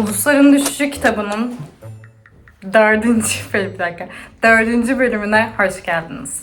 Ulusların Düşüşü kitabının dördüncü, bir dakika, dördüncü bölümüne hoş geldiniz.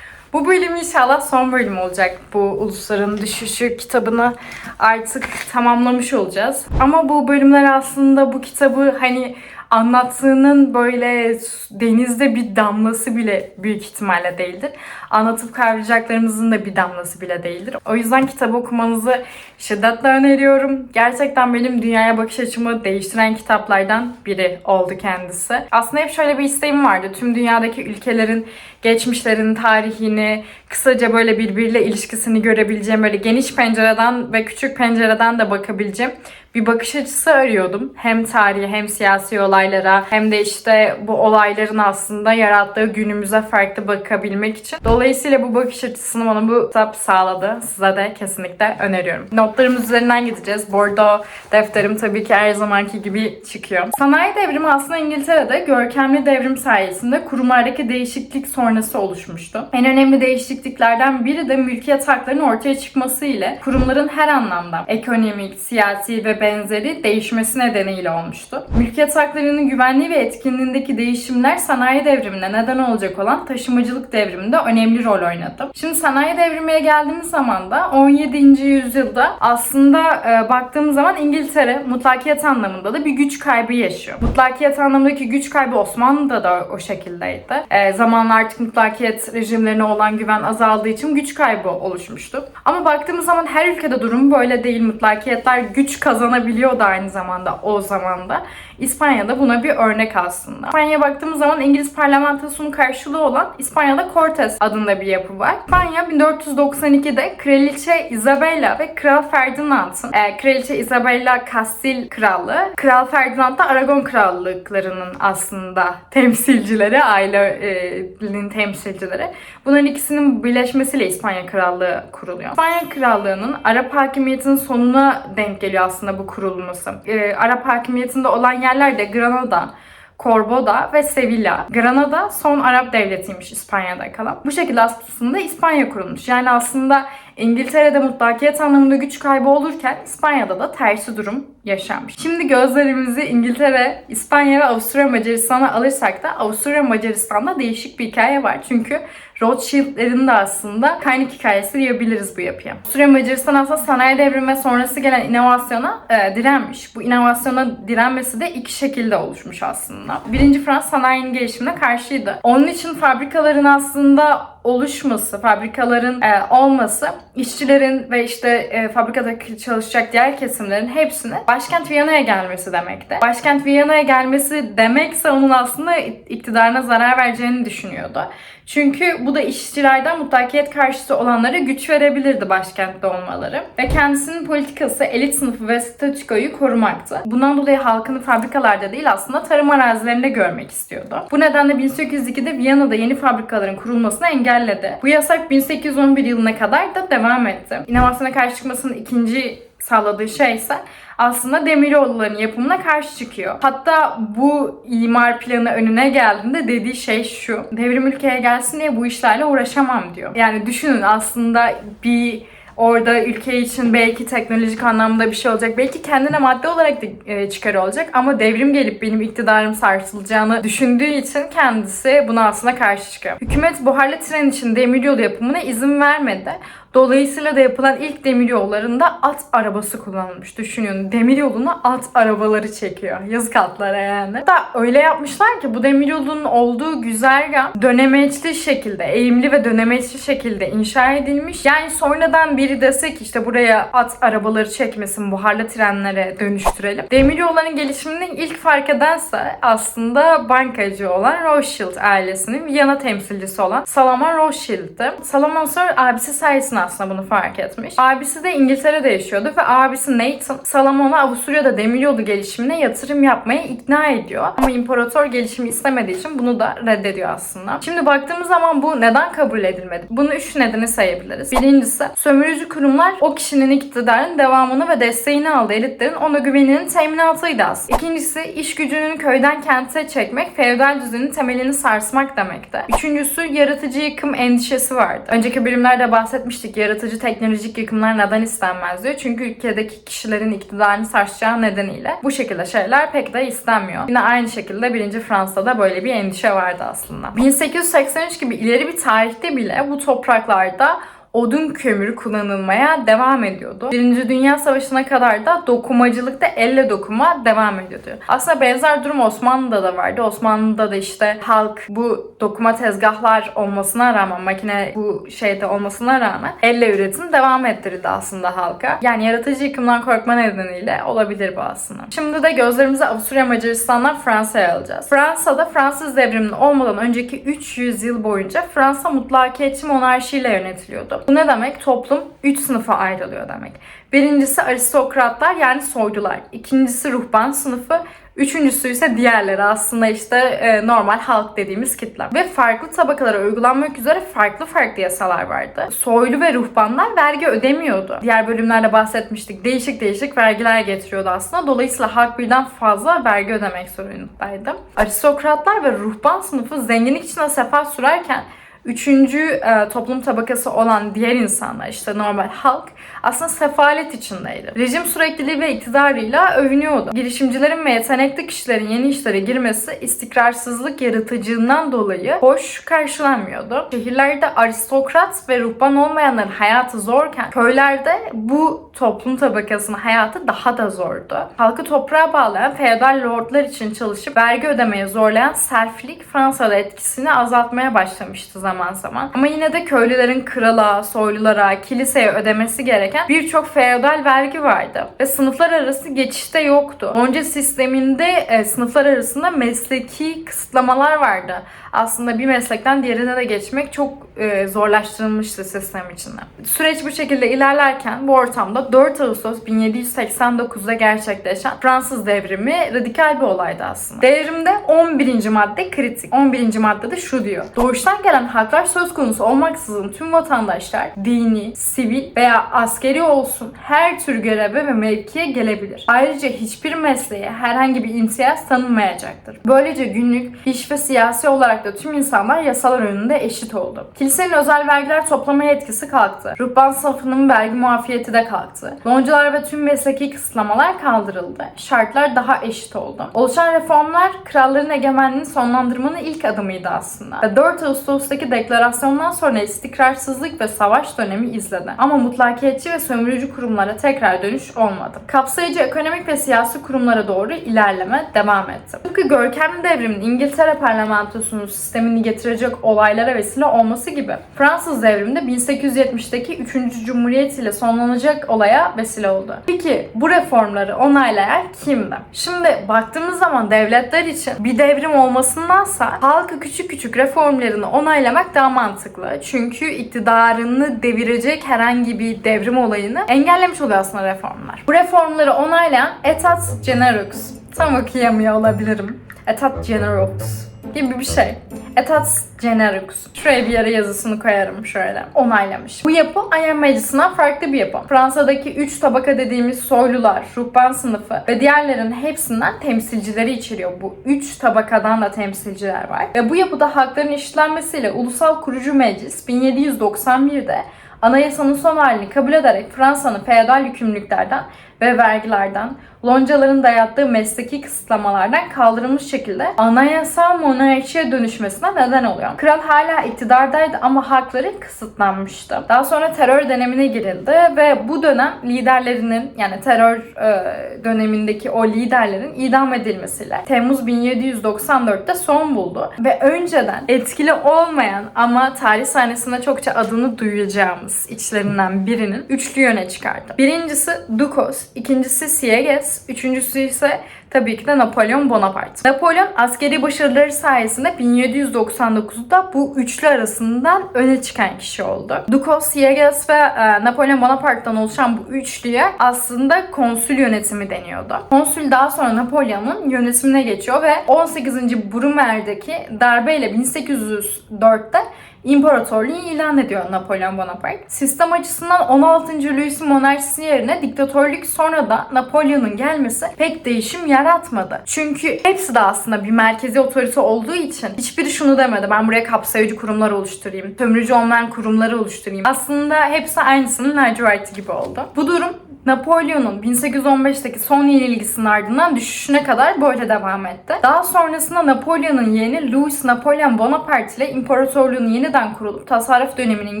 Bu bölüm inşallah son bölüm olacak. Bu Ulusların Düşüşü kitabını artık tamamlamış olacağız. Ama bu bölümler aslında bu kitabı hani anlattığının böyle denizde bir damlası bile büyük ihtimalle değildir. Anlatıp kavrayacaklarımızın da bir damlası bile değildir. O yüzden kitabı okumanızı şiddetle öneriyorum. Gerçekten benim dünyaya bakış açımı değiştiren kitaplardan biri oldu kendisi. Aslında hep şöyle bir isteğim vardı. Tüm dünyadaki ülkelerin geçmişlerin tarihini, kısaca böyle birbiriyle ilişkisini görebileceğim, böyle geniş pencereden ve küçük pencereden de bakabileceğim bir bakış açısı arıyordum. Hem tarihi hem siyasi olaylara hem de işte bu olayların aslında yarattığı günümüze farklı bakabilmek için. Dolayısıyla bu bakış açısını bana bu kitap sağladı. Size de kesinlikle öneriyorum. Notlarımız üzerinden gideceğiz. Bordo defterim tabii ki her zamanki gibi çıkıyor. Sanayi devrimi aslında İngiltere'de görkemli devrim sayesinde kurumlardaki değişiklik sonrası oluşmuştu. En önemli değişikliklerden biri de mülkiyet haklarının ortaya çıkması ile kurumların her anlamda ekonomik, siyasi ve benzeri değişmesi nedeniyle olmuştu. Mülkiyet haklarının güvenliği ve etkinliğindeki değişimler sanayi devrimine neden olacak olan taşımacılık devriminde önemli rol oynadı. Şimdi sanayi devrimine geldiğimiz zaman da 17. yüzyılda aslında e, baktığımız zaman İngiltere mutlakiyet anlamında da bir güç kaybı yaşıyor. Mutlakiyet anlamındaki güç kaybı Osmanlı'da da o şekildeydi. E, zamanla artık mutlakiyet rejimlerine olan güven azaldığı için güç kaybı oluşmuştu. Ama baktığımız zaman her ülkede durum böyle değil. Mutlakiyetler güç kazanabiliyordu aynı zamanda o zamanda. İspanya'da buna bir örnek aslında. İspanya'ya baktığımız zaman İngiliz parlamentosunun karşılığı olan İspanya'da Cortes adında bir yapı var. İspanya 1492'de Kraliçe Isabella ve Kral Ferdinand'ın e, Kraliçe Isabella Kastil Krallığı, Kral Ferdinand da Aragon Krallıklarının aslında temsilcileri, ailenin temsilcileri. Bunların ikisinin birleşmesiyle İspanya Krallığı kuruluyor. İspanya Krallığı'nın Arap hakimiyetinin sonuna denk geliyor aslında bu kurulması. E, Arap hakimiyetinde olan yerler de Granada, Cordoba ve Sevilla. Granada son Arap devletiymiş İspanya'da kalan. Bu şekilde aslında İspanya kurulmuş. Yani aslında İngiltere'de mutlakiyet anlamında güç kaybı olurken İspanya'da da tersi durum yaşanmış. Şimdi gözlerimizi İngiltere, İspanya ve Avusturya Macaristan'a alırsak da Avusturya Macaristan'da değişik bir hikaye var. Çünkü Rothschild'lerin de aslında kaynak hikayesi diyebiliriz bu yapıya. Avusturya Macaristan aslında sanayi devrimi sonrası gelen inovasyona e, direnmiş. Bu inovasyona direnmesi de iki şekilde oluşmuş aslında. Birinci Fransız sanayinin gelişimine karşıydı. Onun için fabrikaların aslında oluşması, fabrikaların e, olması, işçilerin ve işte e, fabrikadaki çalışacak diğer kesimlerin hepsine başkent Viyana'ya gelmesi demekti. Başkent Viyana'ya gelmesi demekse onun aslında iktidarına zarar vereceğini düşünüyordu. Çünkü bu da işçilerden mutlakiyet karşıtı olanlara güç verebilirdi başkentte olmaları. Ve kendisinin politikası elit sınıfı ve statükoyu korumaktı. Bundan dolayı halkını fabrikalarda değil aslında tarım arazilerinde görmek istiyordu. Bu nedenle 1802'de Viyana'da yeni fabrikaların kurulmasını engelledi. Bu yasak 1811 yılına kadar da devam etti. İnovasyona karşı çıkmasının ikinci sağladığı şey ise aslında demiryolların yapımına karşı çıkıyor. Hatta bu imar planı önüne geldiğinde dediği şey şu. Devrim ülkeye gelsin diye bu işlerle uğraşamam diyor. Yani düşünün aslında bir Orada ülke için belki teknolojik anlamda bir şey olacak. Belki kendine madde olarak da e, çıkarı olacak. Ama devrim gelip benim iktidarım sarsılacağını düşündüğü için kendisi buna aslında karşı çıkıyor. Hükümet buharlı tren için demiryolu yapımına izin vermedi. Dolayısıyla da yapılan ilk demiryollarında at arabası kullanılmış. Düşünün demiryoluna at arabaları çekiyor. Yazık atlara yani. Hatta öyle yapmışlar ki bu demiryolunun olduğu güzergah dönemeçli şekilde, eğimli ve dönemeçli şekilde inşa edilmiş. Yani sonradan biri desek işte buraya at arabaları çekmesin, buharlı trenlere dönüştürelim. Demiryolların gelişiminin ilk fark edense aslında bankacı olan Rothschild ailesinin Viyana temsilcisi olan Salomon Rothschild'ti. Salomon sonra abisi sayesinde aslında bunu fark etmiş. Abisi de İngiltere'de yaşıyordu ve abisi Nathan Salomon'u Avusturya'da demiryolu gelişimine yatırım yapmaya ikna ediyor. Ama imparator gelişimi istemediği için bunu da reddediyor aslında. Şimdi baktığımız zaman bu neden kabul edilmedi? Bunu üç nedeni sayabiliriz. Birincisi sömürücü kurumlar o kişinin iktidarın devamını ve desteğini aldı. Elitlerin ona güveninin teminatıydı aslında. İkincisi iş gücünün köyden kente çekmek, feodal düzenin temelini sarsmak demekti. Üçüncüsü yaratıcı yıkım endişesi vardı. Önceki bölümlerde bahsetmiştik yaratıcı teknolojik yıkımlar neden istenmez diyor. Çünkü ülkedeki kişilerin iktidarını sarsacağı nedeniyle bu şekilde şeyler pek de istenmiyor. Yine aynı şekilde 1. Fransa'da böyle bir endişe vardı aslında. 1883 gibi ileri bir tarihte bile bu topraklarda odun kömürü kullanılmaya devam ediyordu. Birinci Dünya Savaşı'na kadar da dokumacılıkta elle dokuma devam ediyordu. Aslında benzer durum Osmanlı'da da vardı. Osmanlı'da da işte halk bu dokuma tezgahlar olmasına rağmen, makine bu şeyde olmasına rağmen elle üretim devam ettirildi aslında halka. Yani yaratıcı yıkımdan korkma nedeniyle olabilir bu aslında. Şimdi de gözlerimizi Avusturya Macaristan'dan Fransa'ya alacağız. Fransa'da Fransız devriminin olmadan önceki 300 yıl boyunca Fransa mutlakiyetçi monarşiyle yönetiliyordu. Bu ne demek? Toplum 3 sınıfa ayrılıyor demek. Birincisi aristokratlar yani soylular. İkincisi ruhban sınıfı. Üçüncüsü ise diğerleri aslında işte e, normal halk dediğimiz kitle. Ve farklı tabakalara uygulanmak üzere farklı farklı yasalar vardı. Soylu ve ruhbanlar vergi ödemiyordu. Diğer bölümlerde bahsetmiştik. Değişik değişik vergiler getiriyordu aslında. Dolayısıyla halk birden fazla vergi ödemek zorundaydı. Aristokratlar ve ruhban sınıfı zenginlik içinde sefa sürerken Üçüncü e, toplum tabakası olan diğer insanlar işte normal halk aslında sefalet içindeydi. Rejim sürekliliği ve iktidarıyla övünüyordu. Girişimcilerin ve yetenekli kişilerin yeni işlere girmesi istikrarsızlık yaratıcılığından dolayı hoş karşılanmıyordu. Şehirlerde aristokrat ve ruhban olmayanların hayatı zorken köylerde bu toplum tabakasının hayatı daha da zordu. Halkı toprağa bağlayan feodal lordlar için çalışıp vergi ödemeye zorlayan serflik Fransa'da etkisini azaltmaya başlamıştı zaman zaman. Ama yine de köylülerin krala, soylulara, kiliseye ödemesi gereken birçok feodal vergi vardı. Ve sınıflar arası geçişte yoktu. Lonca sisteminde e, sınıflar arasında mesleki kısıtlamalar vardı. Aslında bir meslekten diğerine de geçmek çok e, zorlaştırılmıştı sistem içinde. Süreç bu şekilde ilerlerken bu ortamda 4 Ağustos 1789'da gerçekleşen Fransız devrimi radikal bir olaydı aslında. Devrimde 11. madde kritik. 11. maddede şu diyor. Doğuştan gelen haklar söz konusu olmaksızın tüm vatandaşlar dini, sivil veya askeri olsun her tür göreve ve mevkiye gelebilir. Ayrıca hiçbir mesleğe herhangi bir imtiyaz tanınmayacaktır. Böylece günlük, iş ve siyasi olarak da tüm insanlar yasalar önünde eşit oldu. Kilisenin özel vergiler toplama yetkisi kalktı. Ruhban sınıfının vergi muafiyeti de kalktı. Loncalar ve tüm mesleki kısıtlamalar kaldırıldı. Şartlar daha eşit oldu. Oluşan reformlar kralların egemenliğini sonlandırmanın ilk adımıydı aslında. Ve 4 Ağustos'taki deklarasyondan sonra istikrarsızlık ve savaş dönemi izledi. Ama mutlakiyetçi ve sömürücü kurumlara tekrar dönüş olmadı. Kapsayıcı ekonomik ve siyasi kurumlara doğru ilerleme devam etti. Tıpkı görkemli devrimin İngiltere parlamentosunun sistemini getirecek olaylara vesile olması gibi Fransız devriminde 1870'deki 3. Cumhuriyet ile sonlanacak olaya vesile oldu. Peki bu reformları onaylayan kimdi? Şimdi baktığımız zaman devletler için bir devrim olmasındansa halkı küçük küçük reformlarını onaylamak daha mantıklı. Çünkü iktidarını devirecek herhangi bir devrim olayını engellemiş oluyor aslında reformlar. Bu reformları onaylayan Etat Genereux. Tam okuyamıyor olabilirim. Etat Genereux gibi bir şey. Etat Genereux. Şuraya bir yere yazısını koyarım şöyle. Onaylamış. Bu yapı Ayem Meclisi'nden farklı bir yapı. Fransa'daki 3 tabaka dediğimiz soylular, ruhban sınıfı ve diğerlerin hepsinden temsilcileri içeriyor. Bu 3 tabakadan da temsilciler var. Ve bu yapıda hakların eşitlenmesiyle Ulusal Kurucu Meclis 1791'de anayasanın son halini kabul ederek Fransa'nın feodal yükümlülüklerden ve vergilerden, loncaların dayattığı mesleki kısıtlamalardan kaldırılmış şekilde anayasal monarşiye dönüşmesine neden oluyor. Kral hala iktidardaydı ama hakları kısıtlanmıştı. Daha sonra terör dönemine girildi ve bu dönem liderlerinin yani terör e, dönemindeki o liderlerin idam edilmesiyle Temmuz 1794'te son buldu ve önceden etkili olmayan ama tarih sahnesinde çokça adını duyacağımız içlerinden birinin üçlü yöne çıkardı. Birincisi Dukos, ikincisi Sieyès, üçüncüsü ise tabii ki de Napolyon Bonaparte. Napolyon askeri başarıları sayesinde 1799'da bu üçlü arasından öne çıkan kişi oldu. Dukos, Sieyès ve e, Napolyon Bonaparte'dan oluşan bu üçlüye aslında konsül yönetimi deniyordu. Konsül daha sonra Napolyon'un yönetimine geçiyor ve 18. Brumair'deki darbeyle 1804'te imparatorluğu ilan ediyor Napolyon Bonaparte. Sistem açısından 16. Louis monarşisi yerine diktatörlük sonra da Napolyon'un gelmesi pek değişim yaratmadı. Çünkü hepsi de aslında bir merkezi otorite olduğu için hiçbiri şunu demedi. Ben buraya kapsayıcı kurumlar oluşturayım, sömürücü olmayan kurumları oluşturayım. Aslında hepsi aynısının laciverti gibi oldu. Bu durum Napolyon'un 1815'teki son yenilgisinin ardından düşüşüne kadar böyle devam etti. Daha sonrasında Napolyon'un yeğeni Louis Napolyon Bonaparte ile imparatorluğun yeniden kurulup tasarruf döneminin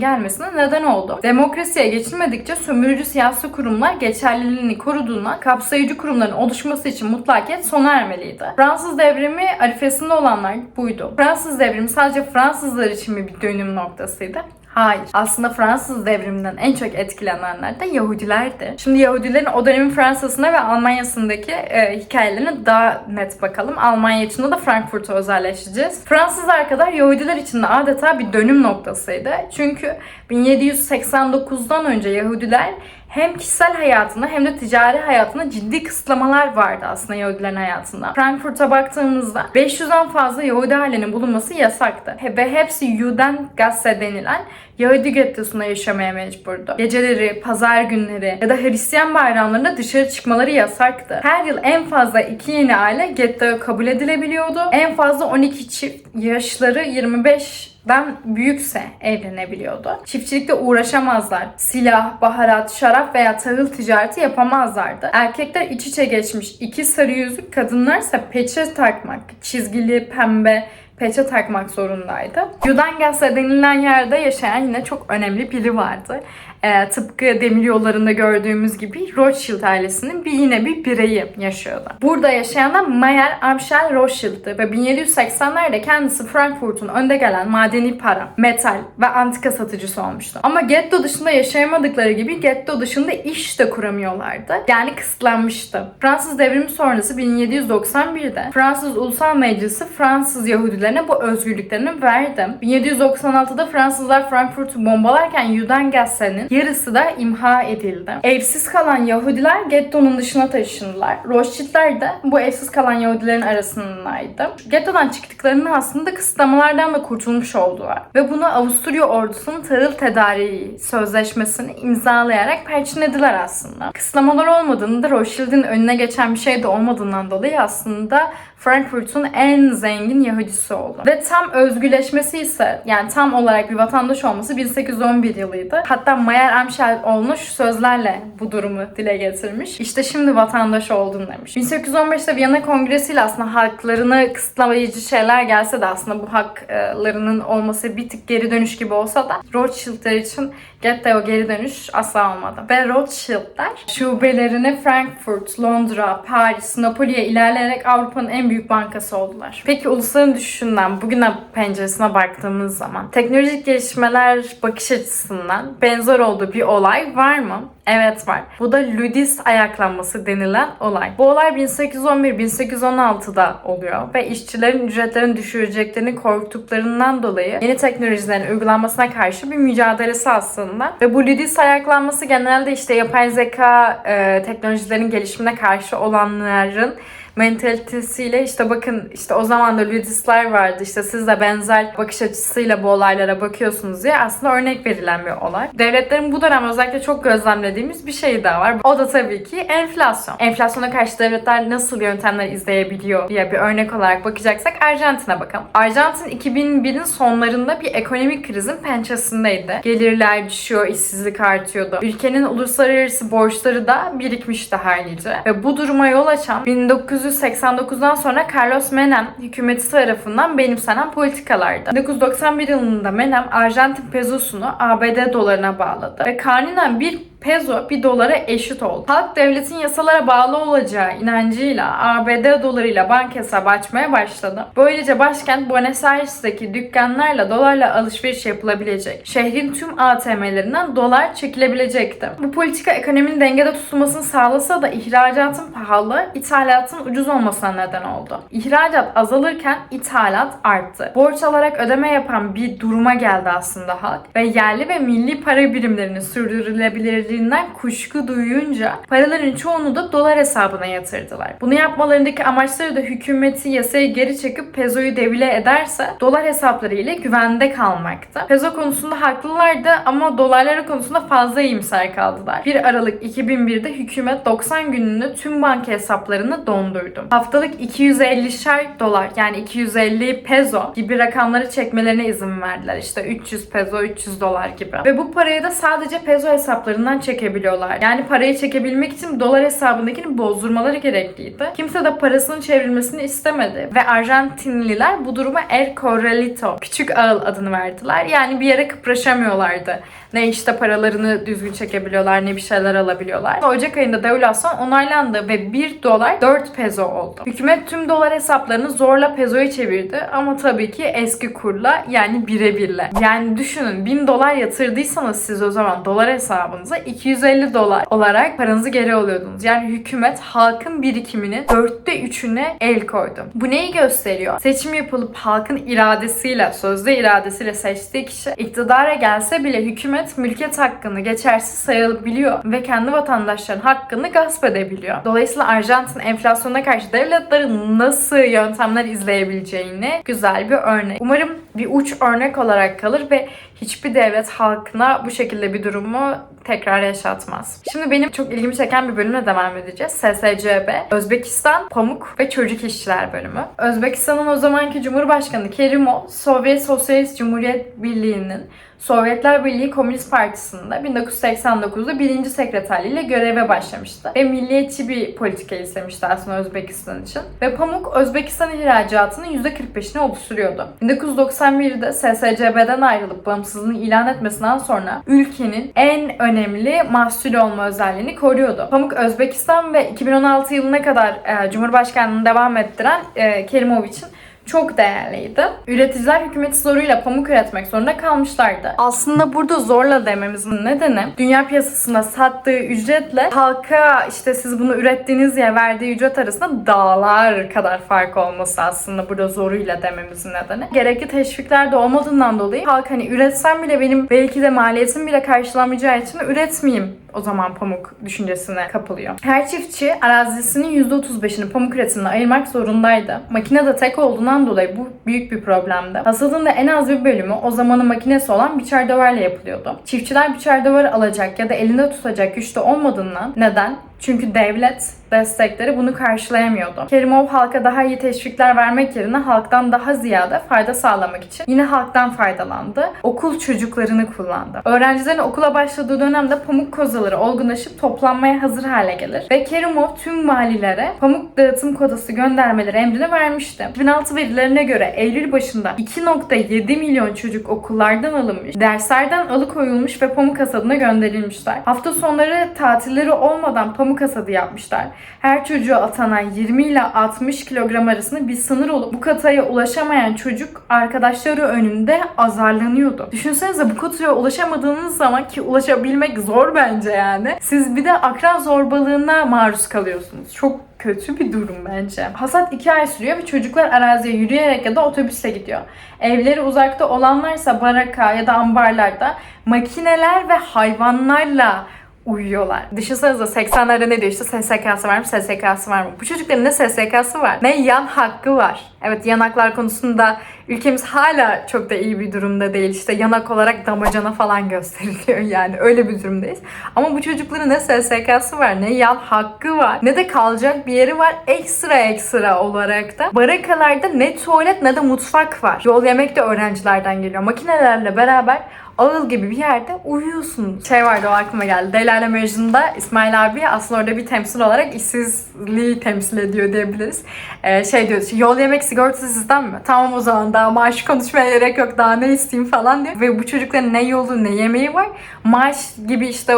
gelmesine neden oldu. Demokrasiye geçilmedikçe sömürücü siyasi kurumlar geçerliliğini koruduğuna kapsayıcı kurumların oluşması için mutlakiyet sona ermeliydi. Fransız devrimi arifesinde olanlar buydu. Fransız devrimi sadece Fransızlar için mi bir dönüm noktasıydı? Hayır. Aslında Fransız devriminden en çok etkilenenler de Yahudilerdi. Şimdi Yahudilerin o dönemin Fransa'sında ve Almanya'sındaki e, hikayelerine daha net bakalım. Almanya için de Frankfurt'u özelleşeceğiz. Fransızlar kadar Yahudiler için de adeta bir dönüm noktasıydı. Çünkü 1789'dan önce Yahudiler hem kişisel hayatında hem de ticari hayatında ciddi kısıtlamalar vardı aslında Yahudilerin hayatında. Frankfurt'a baktığımızda 500'den fazla Yahudi ailenin bulunması yasaktı. Ve hepsi Judengasse denilen Yahudi gettosunda yaşamaya mecburdu. Geceleri, pazar günleri ya da Hristiyan bayramlarında dışarı çıkmaları yasaktı. Her yıl en fazla iki yeni aile gettoya kabul edilebiliyordu. En fazla 12 çift yaşları 25 ben büyükse evlenebiliyordu. Çiftçilikte uğraşamazlar. Silah, baharat, şarap veya tahıl ticareti yapamazlardı. Erkekler iç içe geçmiş iki sarı yüzük, kadınlarsa peçe takmak, çizgili, pembe, peçe takmak zorundaydı. Judengasse denilen yerde yaşayan yine çok önemli biri vardı. Ee, tıpkı demir yollarında gördüğümüz gibi Rothschild ailesinin bir yine bir bireyi yaşıyordu. Burada yaşayan Mayer Amschel Rothschild'dı ve 1780'lerde kendisi Frankfurt'un önde gelen madeni para, metal ve antika satıcısı olmuştu. Ama getto dışında yaşayamadıkları gibi getto dışında iş de kuramıyorlardı. Yani kısıtlanmıştı. Fransız devrimi sonrası 1791'de Fransız Ulusal Meclisi Fransız Yahudilerine bu özgürlüklerini verdi. 1796'da Fransızlar Frankfurt'u bombalarken Judengasse'nin yarısı da imha edildi. Evsiz kalan Yahudiler gettonun dışına taşındılar. Rothschildler de bu evsiz kalan Yahudilerin arasındaydı. Gettodan çıktıklarında aslında kısıtlamalardan da kurtulmuş oldular. Ve bunu Avusturya ordusunun tahıl tedariği sözleşmesini imzalayarak perçinlediler aslında. Kısıtlamalar olmadığında Rothschild'in önüne geçen bir şey de olmadığından dolayı aslında Frankfurt'un en zengin Yahudisi oldu. Ve tam özgürleşmesi ise yani tam olarak bir vatandaş olması 1811 yılıydı. Hatta Mayer Amschel şu sözlerle bu durumu dile getirmiş. İşte şimdi vatandaş oldun demiş. 1815'te Viyana Kongresi ile aslında haklarını kısıtlayıcı şeyler gelse de aslında bu haklarının olması bir tık geri dönüş gibi olsa da Rothschild'ler için Getto'ya geri dönüş asla olmadı. Ve Rothschild'ler şubelerini Frankfurt, Londra, Paris, Napoli'ye ilerleyerek Avrupa'nın en büyük bankası oldular. Peki ulusların düşüşünden bugüne penceresine baktığımız zaman teknolojik gelişmeler bakış açısından benzer olduğu bir olay var mı? Evet var. Bu da Ludist ayaklanması denilen olay. Bu olay 1811-1816'da oluyor ve işçilerin ücretlerini düşüreceklerini korktuklarından dolayı yeni teknolojilerin uygulanmasına karşı bir mücadelesi aslında. Ve bu Ludist ayaklanması genelde işte yapay zeka e, teknolojilerin gelişimine karşı olanların mentalitesiyle işte bakın işte o zaman da Ludistler vardı işte siz de benzer bakış açısıyla bu olaylara bakıyorsunuz diye aslında örnek verilen bir olay. Devletlerin bu dönem özellikle çok gözlemlediğimiz bir şey daha var. O da tabii ki enflasyon. Enflasyona karşı devletler nasıl yöntemler izleyebiliyor diye bir örnek olarak bakacaksak Arjantin'e bakalım. Arjantin 2001'in sonlarında bir ekonomik krizin pençesindeydi. Gelirler düşüyor, işsizlik artıyordu. Ülkenin uluslararası borçları da birikmişti halice. Ve bu duruma yol açan 1900 1989'dan sonra Carlos Menem hükümeti tarafından benimsenen politikalardı. 1991 yılında Menem Arjantin pesosunu ABD dolarına bağladı ve kanunen bir peso bir dolara eşit oldu. Halk devletin yasalara bağlı olacağı inancıyla ABD dolarıyla banka hesabı açmaya başladı. Böylece başkent Buenos Aires'teki dükkanlarla dolarla alışveriş yapılabilecek. Şehrin tüm ATM'lerinden dolar çekilebilecekti. Bu politika ekonominin dengede tutulmasını sağlasa da ihracatın pahalı, ithalatın ucuz olmasına neden oldu. İhracat azalırken ithalat arttı. Borç alarak ödeme yapan bir duruma geldi aslında halk ve yerli ve milli para birimlerinin sürdürülebilirliği güvenilirliğinden kuşku duyunca paraların çoğunu da dolar hesabına yatırdılar. Bunu yapmalarındaki amaçları da hükümeti yasayı geri çekip pezoyu devile ederse dolar hesapları ile güvende kalmaktı. Pezo konusunda haklılardı ama dolarları konusunda fazla iyimser kaldılar. 1 Aralık 2001'de hükümet 90 günlüğüne tüm banka hesaplarını dondurdu. Haftalık 250'şer dolar yani 250 peso gibi rakamları çekmelerine izin verdiler. İşte 300 peso, 300 dolar gibi. Ve bu parayı da sadece peso hesaplarından çekebiliyorlar. Yani parayı çekebilmek için dolar hesabındakini bozdurmaları gerekliydi. Kimse de parasının çevrilmesini istemedi. Ve Arjantinliler bu duruma El Corralito, küçük ağıl adını verdiler. Yani bir yere kıpraşamıyorlardı. Ne işte paralarını düzgün çekebiliyorlar ne bir şeyler alabiliyorlar. Ocak ayında devalüasyon onaylandı ve 1 dolar 4 peso oldu. Hükümet tüm dolar hesaplarını zorla pezoya çevirdi ama tabii ki eski kurla yani birebirle. Yani düşünün 1000 dolar yatırdıysanız siz o zaman dolar hesabınıza 250 dolar olarak paranızı geri alıyordunuz. Yani hükümet halkın birikiminin dörtte üçüne el koydu. Bu neyi gösteriyor? Seçim yapılıp halkın iradesiyle, sözde iradesiyle seçtiği kişi iktidara gelse bile hükümet mülkiyet hakkını geçersiz sayabiliyor ve kendi vatandaşların hakkını gasp edebiliyor. Dolayısıyla Arjantin enflasyona karşı devletlerin nasıl yöntemler izleyebileceğini güzel bir örnek. Umarım bir uç örnek olarak kalır ve hiçbir devlet halkına bu şekilde bir durumu tekrar yaşatmaz. Şimdi benim çok ilgimi çeken bir bölümle devam edeceğiz. SSCB, Özbekistan Pamuk ve Çocuk İşçiler bölümü. Özbekistan'ın o zamanki Cumhurbaşkanı Kerimov, Sovyet Sosyalist Cumhuriyet Birliği'nin Sovyetler Birliği Komünist Partisi'nde 1989'da birinci sekreterliğiyle göreve başlamıştı. Ve milliyetçi bir politika izlemişti aslında Özbekistan için. Ve pamuk Özbekistan ihracatının %45'ini oluşturuyordu. 1991'de SSCB'den ayrılıp bağımsızlığını ilan etmesinden sonra ülkenin en önemli mahsul olma özelliğini koruyordu. Pamuk Özbekistan ve 2016 yılına kadar e, Cumhurbaşkanlığını devam ettiren e, Kerimov için çok değerliydi. Üreticiler hükümeti zoruyla pamuk üretmek zorunda kalmışlardı. Aslında burada zorla dememizin nedeni dünya piyasasında sattığı ücretle halka işte siz bunu ürettiğiniz diye verdiği ücret arasında dağlar kadar fark olması aslında burada zoruyla dememizin nedeni. Gerekli teşvikler de olmadığından dolayı halk hani üretsem bile benim belki de maliyetim bile karşılamayacağı için üretmeyeyim o zaman pamuk düşüncesine kapılıyor. Her çiftçi arazisinin %35'ini pamuk üretimine ayırmak zorundaydı. Makine de tek olduğundan dolayı bu büyük bir problemdi. Hasadın da en az bir bölümü o zamanın makinesi olan biçer döverle yapılıyordu. Çiftçiler biçer döver alacak ya da elinde tutacak güçte olmadığından neden? Çünkü devlet destekleri bunu karşılayamıyordu. Kerimov halka daha iyi teşvikler vermek yerine halktan daha ziyade fayda sağlamak için yine halktan faydalandı. Okul çocuklarını kullandı. Öğrencilerin okula başladığı dönemde pamuk kozaları olgunlaşıp toplanmaya hazır hale gelir. Ve Kerimov tüm valilere pamuk dağıtım kodası göndermeleri emrini vermişti. 2006 verilerine göre Eylül başında 2.7 milyon çocuk okullardan alınmış, derslerden alıkoyulmuş ve pamuk hasadına gönderilmişler. Hafta sonları tatilleri olmadan pamuk hasadı yapmışlar. Her çocuğa atanan 20 ile 60 kilogram arasında bir sınır olup bu kataya ulaşamayan çocuk arkadaşları önünde azarlanıyordu. Düşünsenize bu kataya ulaşamadığınız zaman ki ulaşabilmek zor bence yani. Siz bir de akran zorbalığına maruz kalıyorsunuz. Çok kötü bir durum bence. Hasat 2 ay sürüyor ve çocuklar araziye yürüyerek ya da otobüsle gidiyor. Evleri uzakta olanlarsa baraka ya da ambarlarda makineler ve hayvanlarla uyuyorlar. Düşünsenize 80'lerde ne diyor işte SSK'sı var mı SSK'sı var mı? Bu çocukların ne SSK'sı var ne yan hakkı var. Evet yanaklar konusunda ülkemiz hala çok da iyi bir durumda değil. İşte yanak olarak damacana falan gösteriliyor yani öyle bir durumdayız. Ama bu çocukların ne SSK'sı var ne yan hakkı var ne de kalacak bir yeri var ekstra ekstra olarak da. Barakalarda ne tuvalet ne de mutfak var. Yol yemek de öğrencilerden geliyor. Makinelerle beraber ağıl gibi bir yerde uyuyorsunuz. Şey vardı o aklıma geldi. Delale Mecnun'da İsmail abi aslında orada bir temsil olarak işsizliği temsil ediyor diyebiliriz. Ee, şey diyor yol yemek sigortası sizden mi? Tamam o zaman daha maaş konuşmaya gerek yok daha ne isteyeyim falan diyor. Ve bu çocukların ne yolu ne yemeği var. Maaş gibi işte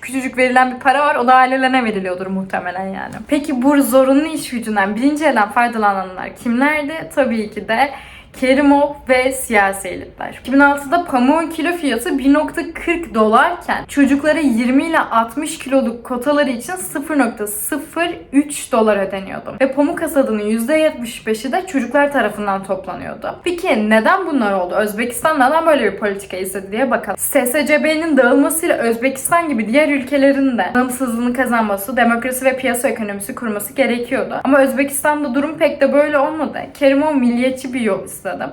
küçücük verilen bir para var. O da ailelerine veriliyordur muhtemelen yani. Peki bu zorunlu iş gücünden birinci elden faydalananlar kimlerdi? Tabii ki de Kerimov ve siyasi elitler. 2006'da pamuğun kilo fiyatı 1.40 dolarken çocuklara 20 ile 60 kiloluk kotaları için 0.03 dolar ödeniyordu. Ve pamuk hasadının %75'i de çocuklar tarafından toplanıyordu. Peki neden bunlar oldu? Özbekistan neden böyle bir politika izledi diye bakalım. SSCB'nin dağılmasıyla Özbekistan gibi diğer ülkelerin de bağımsızlığını kazanması, demokrasi ve piyasa ekonomisi kurması gerekiyordu. Ama Özbekistan'da durum pek de böyle olmadı. Kerimov milliyetçi bir yol.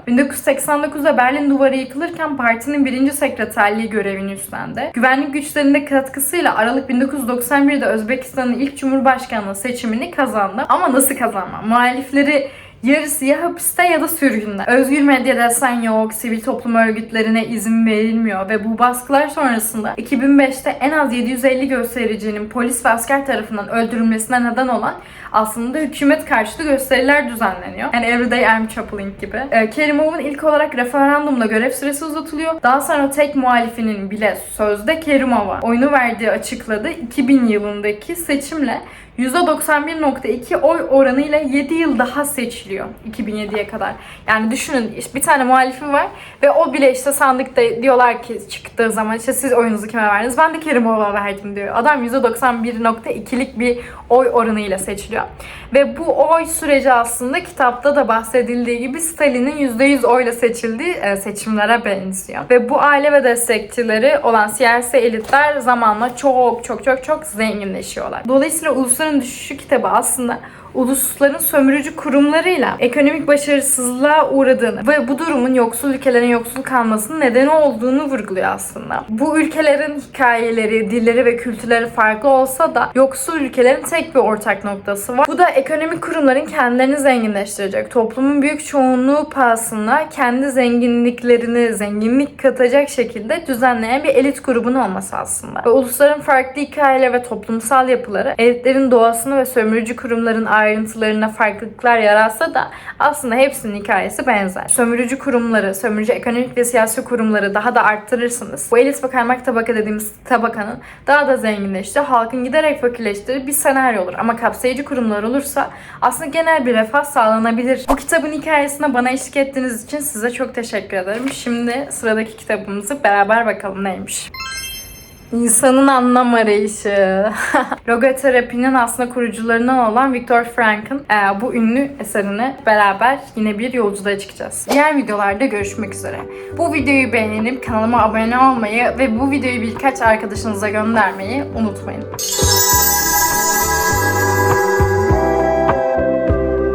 1989'da Berlin Duvarı yıkılırken partinin birinci sekreterliği görevini üstlendi. Güvenlik güçlerinde katkısıyla Aralık 1991'de Özbekistan'ın ilk cumhurbaşkanlığı seçimini kazandı. Ama nasıl kazanma? Muhalifleri Yarısı ya hapiste ya da sürgünde. Özgür medya desen yok, sivil toplum örgütlerine izin verilmiyor ve bu baskılar sonrasında 2005'te en az 750 göstericinin polis ve asker tarafından öldürülmesine neden olan aslında hükümet karşıtı gösteriler düzenleniyor. Yani Everyday I'm Chaplin gibi. Ee, Kerimov'un ilk olarak referandumla görev süresi uzatılıyor. Daha sonra tek muhalifinin bile sözde Kerimov'a oyunu verdiği açıkladı. 2000 yılındaki seçimle %91.2 oy oranıyla 7 yıl daha seçiliyor 2007'ye kadar. Yani düşünün bir tane muhalifi var ve o bile işte sandıkta diyorlar ki çıktığı zaman işte siz oyunuzu kime verdiniz? Ben de Kerimov'a verdim diyor. Adam %91.2'lik bir oy oranıyla seçiliyor. Ve bu oy süreci aslında kitapta da bahsedildiği gibi Stalin'in %100 oyla seçildiği e, seçimlere benziyor. Ve bu aile ve destekçileri olan siyasi elitler zamanla çok çok çok çok zenginleşiyorlar. Dolayısıyla Ulusların Düşüşü kitabı aslında ulusların sömürücü kurumlarıyla ekonomik başarısızlığa uğradığını ve bu durumun yoksul ülkelerin yoksul kalmasının nedeni olduğunu vurguluyor aslında. Bu ülkelerin hikayeleri, dilleri ve kültürleri farklı olsa da yoksul ülkelerin tek bir ortak noktası var. Bu da ekonomik kurumların kendilerini zenginleştirecek. Toplumun büyük çoğunluğu pahasına kendi zenginliklerini zenginlik katacak şekilde düzenleyen bir elit grubun olması aslında. Ve ulusların farklı hikayeleri ve toplumsal yapıları elitlerin doğasını ve sömürücü kurumların ayrıntılarına farklılıklar yaratsa da aslında hepsinin hikayesi benzer. Sömürücü kurumları, sömürücü ekonomik ve siyasi kurumları daha da arttırırsanız bu elit ve kaymak tabaka dediğimiz tabakanın daha da zenginleştiği, halkın giderek fakirleştiği bir senaryo olur. Ama kapsayıcı kurumlar olursa aslında genel bir refah sağlanabilir. Bu kitabın hikayesine bana eşlik ettiğiniz için size çok teşekkür ederim. Şimdi sıradaki kitabımızı beraber bakalım neymiş. İnsanın anlam arayışı. Logoterapinin aslında kurucularından olan Viktor Frankl'ın e, bu ünlü eserini beraber yine bir yolculuğa çıkacağız. Diğer videolarda görüşmek üzere. Bu videoyu beğenip kanalıma abone olmayı ve bu videoyu birkaç arkadaşınıza göndermeyi unutmayın.